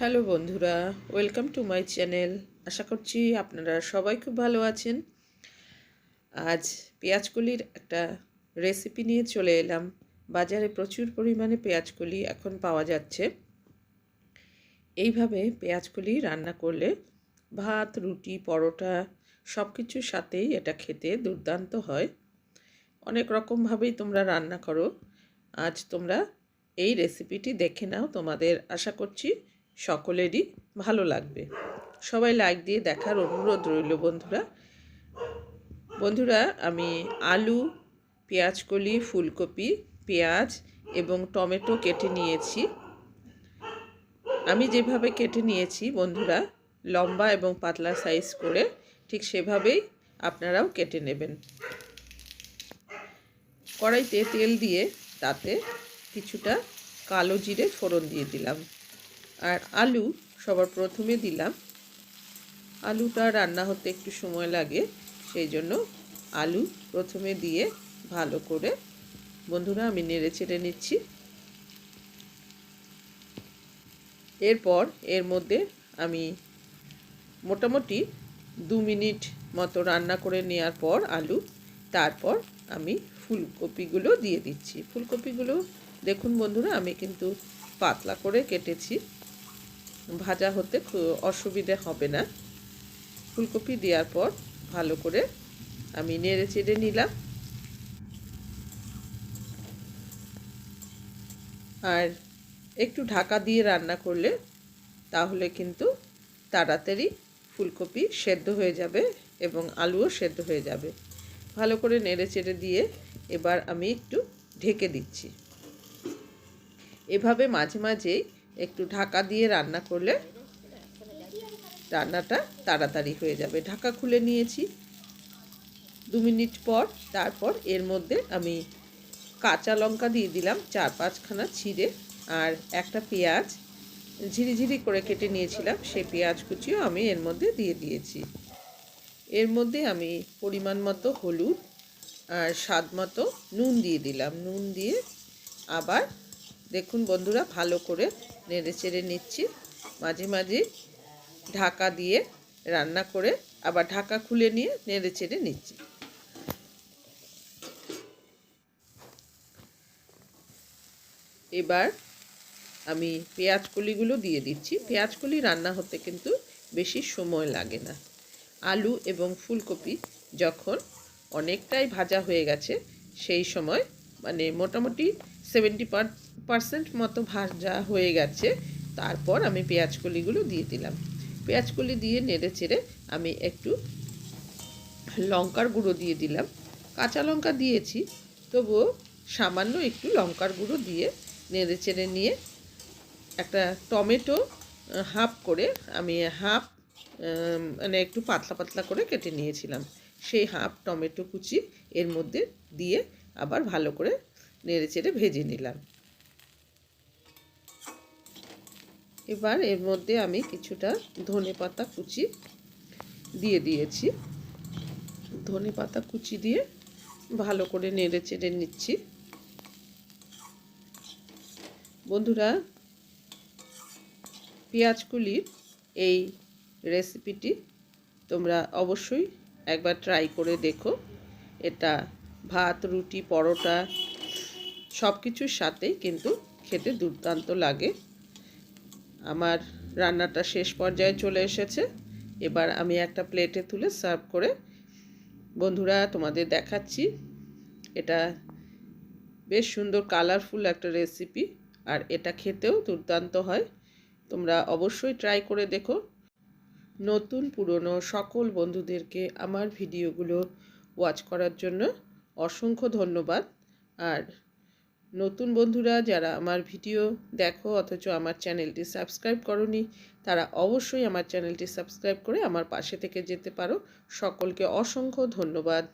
Hello বন্ধুরা, welcome to my channel. আশা করছি আপনারা সবাই খুব ভালো আছেন। আজ পেঁয়াজকলির একটা রেসিপি নিয়ে চলে এলাম। বাজারে প্রচুর পরিমাণে পেঁয়াজকলি এখন পাওয়া যাচ্ছে। এইভাবে পেঁয়াজকলি রান্না করলে ভাত, রুটি, পরোটা সব কিছুর সাথেই এটা খেতে দুর্দান্ত হয়। অনেক রকমভাবেই তোমরা রান্না করো। আজ তোমরা এই রেসিপিটি দেখে নাও তোমাদের। আশা করছি সকলেরই ভালো লাগবে। সবাই লাইক দিয়ে দেখার অনুরোধ রইল বন্ধুরা। বন্ধুরা, আমি আলু, পেঁয়াজকলি, ফুলকপি, পেঁয়াজ এবং টমেটো কেটে নিয়েছি। আমি যেভাবে কেটে নিয়েছি বন্ধুরা, লম্বা এবং পাতলা সাইজ করে, ঠিক সেভাবেই আপনারাও কেটে নেবেন। কড়াইতে তেল দিয়ে তাতে কিছুটা কালো জিরে ফোড়ন দিয়ে দিলাম। আর আলু সবার প্রথমে দিলাম। আলুটা রান্না হতে একটু সময় লাগে, সেই জন্য আলু প্রথমে দিয়ে ভালো করে, বন্ধুরা আমি নেড়ে চেড়ে নিচ্ছি। এরপর এর মধ্যে আমি মোটামুটি দু মিনিট মতো রান্না করে নেওয়ার পর আলু, তারপর আমি ফুলকপিগুলো দিয়ে দিচ্ছি। ফুলকপিগুলো দেখুন বন্ধুরা আমি কিন্তু পাতলা করে কেটেছি। ভাজা হতে অসুবিধে হবে না। ফুলকপি দেওয়ার পর ভালো করে আমি নেড়ে চেড়ে নিলাম। আর একটু ঢাকা দিয়ে রান্না করলে তাহলে কিন্তু তাড়াতাড়ি ফুলকপি সেদ্ধ হয়ে যাবে এবং আলুও সেদ্ধ হয়ে যাবে। ভালো করে নেড়ে চেড়ে দিয়ে এবার আমি একটু ঢেকে দিচ্ছি। এভাবে মাঝে মাঝেই একটু ঢাকা দিয়ে রান্না করলে রান্নাটা তাড়াতাড়ি হয়ে যাবে। ঢাকা খুলে নিয়েছি দু মিনিট পর। তারপর এর মধ্যে আমি কাঁচা লঙ্কা দিয়ে দিলাম চার পাঁচখানা ছিঁড়ে আর একটা পেঁয়াজ ঝিরিঝিরি করে কেটে নিয়েছিলাম। সেই পেঁয়াজ কুচিও আমি এর মধ্যে দিয়ে দিয়েছি। এর মধ্যে আমি পরিমাণ মতো হলুদ আর স্বাদ মতো নুন দিয়ে দিলাম। নুন দিয়ে আবার দেখুন বন্ধুরা, ভালো করে নেড়ে চেড়ে নিচ্ছি। মাঝে মাঝে ঢাকা দিয়ে রান্না করে আবার ঢাকা খুলে নিয়ে নেড়ে চেড়ে নিচ্ছি। এবার আমি পেঁয়াজ কলিগুলো দিয়ে দিচ্ছি। পেঁয়াজ কলি রান্না হতে কিন্তু বেশি সময় লাগে না। আলু এবং ফুলকপি যখন অনেকটাই ভাজা হয়ে গেছে, সেই সময় মানে মোটামুটি সেভেন্টি পারসেন্ট মতো ভাজা হয়ে গেছে। তারপর আমি পেঁয়াজকলিগুলো দিয়ে দিলাম। পেঁয়াজকলি দিয়ে নেড়ে চেড়ে আমি একটু লঙ্কার গুঁড়ো দিয়ে দিলাম। কাঁচা লঙ্কা দিয়েছি, তবুও সামান্য একটু লঙ্কার গুঁড়ো দিয়ে নেড়ে চেড়ে নিয়ে একটা টমেটো হাফ করে আমি হাফ মানে একটু পাতলা পাতলা করে কেটে নিয়েছিলাম। সেই হাফ টমেটো কুচি এর মধ্যে দিয়ে আবার ভালো করে নেড়ে চেড়ে ভেজে নিলাম। এবার এর মধ্যে আমি কিছুটা ধনে পাতা কুচি দিয়ে দিয়েছি। ধনে পাতা কুচি দিয়ে ভালো করে নেড়ে চেড়ে নিচ্ছি। বন্ধুরা পেঁয়াজকুলির এই রেসিপিটি তোমরা অবশ্যই একবার ট্রাই করে দেখো। এটা ভাত, রুটি, পরোটা সব কিছুর সাথেই কিন্তু খেতে দুর্দান্ত লাগে। আমার রান্নাটা শেষ পর্যায়ে চলে এসেছে। এবার আমি একটা প্লেটে তুলে সার্ভ করে বন্ধুরা তোমাদের দেখাচ্ছি। এটা বেশ সুন্দর, কালারফুল একটা রেসিপি আর এটা খেতেও দুর্দান্ত হয়। তোমরা অবশ্যই ট্রাই করে দেখো। নতুন, পুরনো সকল বন্ধুদেরকে আমার ভিডিওগুলো ওয়াচ করার জন্য অসংখ্য ধন্যবাদ। আর নতুন বন্ধুরা, যারা আমার ভিডিও দেখো, অথচ আমার চ্যানেলটি সাবস্ক্রাইব করনি, তারা অবশ্যই আমার চ্যানেলটি সাবস্ক্রাইব করে আমার পাশে থেকে যেতে পারো। সকলকে অসংখ্য ধন্যবাদ।